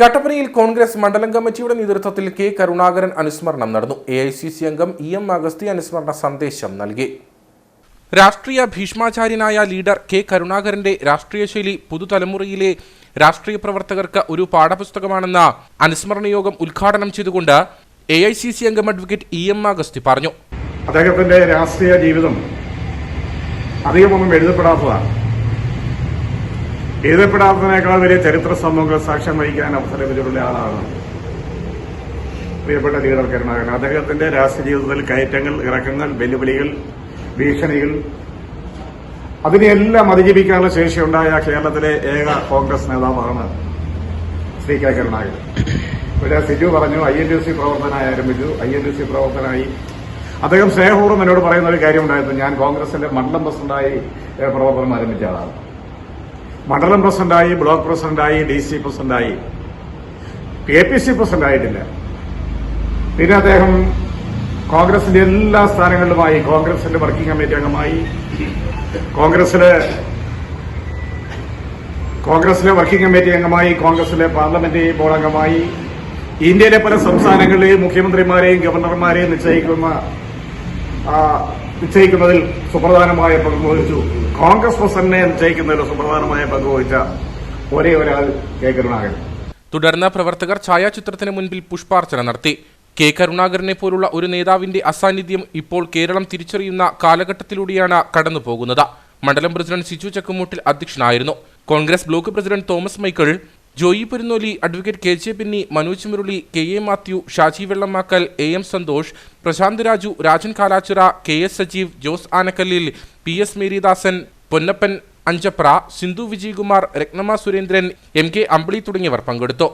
കട്ടപ്പനയിൽ കോൺഗ്രസ് മണ്ഡലം കമ്മിറ്റിയുടെ നേതൃത്വത്തിൽ കെ കരുണാകരൻ അനുസ്മരണം നടന്നു. എ ഐ സി സി അംഗം ഇ എം അഗസ്തി അനുസ്മരണ സന്ദേശം നൽകി. രാഷ്ട്രീയ ഭീഷ്മാചാര്യനായ ലീഡർ കെ കരുണാകരന്റെ രാഷ്ട്രീയ ശൈലി പുതുതലമുറയിലെ രാഷ്ട്രീയ പ്രവർത്തകർക്ക് ഒരു പാഠപുസ്തകമാണെന്ന അനുസ്മരണ യോഗം ഉദ്ഘാടനം ചെയ്തുകൊണ്ട് എ ഐ സി സി അംഗം അഡ്വക്കേറ്റ് ഇ എം അഗസ്തി പറഞ്ഞു. അദ്ദേഹത്തിന്റെ രാഷ്ട്രീയ ജീവിതം അധികമൊന്നും എഴുതപ്പെടാത്തതാണ്. എഴുതപ്പെടാത്തതിനേക്കാൾ വലിയ ചരിത്ര സംഭവങ്ങൾ സാക്ഷ്യം വഹിക്കാൻ അവസരം ലഭിച്ചിട്ടുള്ള ആളാണ്. പ്രിയപ്പെട്ട ലീഡർ കരുണാകരൻ അദ്ദേഹത്തിന്റെ രാഷ്ട്രീയ ജീവിതത്തിൽ കയറ്റങ്ങൾ ഇറക്കങ്ങൾ വെല്ലുവിളികൾ ഭീഷണികൾ അതിനെല്ലാം അതിജീവിക്കാനുള്ള ശേഷിയുണ്ടായ കേരളത്തിലെ ഏക കോൺഗ്രസ് നേതാവാണ് ശ്രീ കെ കരുണാകരൻ ഇവിടെ സിജു പറഞ്ഞു ഐ എൻ ഡി സി പ്രവർത്തനമായി ആരംഭിച്ചു ഐ എൻ ഡി സി പ്രവർത്തനമായി അദ്ദേഹം സ്നേഹപൂർവം എന്നോട് പറയുന്ന ഒരു കാര്യമുണ്ടായിരുന്നു. ഞാൻ കോൺഗ്രസിന്റെ മണ്ഡലം പ്രസിഡന്റായി പ്രവർത്തനം ആരംഭിച്ച ആളാണ്. മണ്ഡലം പ്രസിഡന്റായി ബ്ലോക്ക് പ്രസിഡന്റായി ഡി സി പ്രസിഡന്റായി. കെ പി സി പ്രസിഡന്റായിട്ടില്ല. പിന്നെ അദ്ദേഹം കോൺഗ്രസിന്റെ എല്ലാ സ്ഥാനങ്ങളിലുമായി കോൺഗ്രസിന്റെ വർക്കിംഗ് കമ്മിറ്റി അംഗമായി കോൺഗ്രസിലെ കോൺഗ്രസിലെ വർക്കിംഗ് കമ്മിറ്റി അംഗമായി കോൺഗ്രസിലെ പാർലമെന്ററി ബോർഡ് അംഗമായി ഇന്ത്യയിലെ പല സംസ്ഥാനങ്ങളിലെയും മുഖ്യമന്ത്രിമാരെയും ഗവർണർമാരെയും നിശ്ചയിക്കുന്ന നിശ്ചയിക്കുന്നതിൽ സുപ്രധാനമായ പങ്ക് വഹിച്ചു. കോൺഗ്രസ് പ്രസിഡന്റിനെ നിശ്ചയിക്കുന്നതിൽ സുപ്രധാനമായ പങ്ക് വഹിച്ച ഒരേ ഒരാൾ കെ കരുണാകരൻ. തുടർന്ന് പ്രവർത്തകർ ഛായാചിത്രത്തിന് മുൻപിൽ പുഷ്പാർച്ചന നടത്തി. കെ കരുണാകരനെ പോലുള്ള ഒരു നേതാവിന്റെ അസാന്നിധ്യം ഇപ്പോൾ കേരളം തിരിച്ചറിയുന്ന കാലഘട്ടത്തിലൂടെയാണ് കടന്നുപോകുന്നത് മണ്ഡലം പ്രസിഡന്റ് സിജു ചക്കുമൂട്ടിൽ അധ്യക്ഷനായിരുന്നു. Congress block president Thomas Michael Joy Perunnoli advocate K J Pinni Manoj Murali K A Mathew Shaji Vellamakkal A M Santhosh Prashanth Raju Rajan Kalachira K S Sajeev Jose Anakallil P S Maridasan Ponnappan Anchapra Sindhu Vijayakumar Ratnamma Surendran M K Ambili തുടങ്ങിയവർ പങ്കെടുത്തു.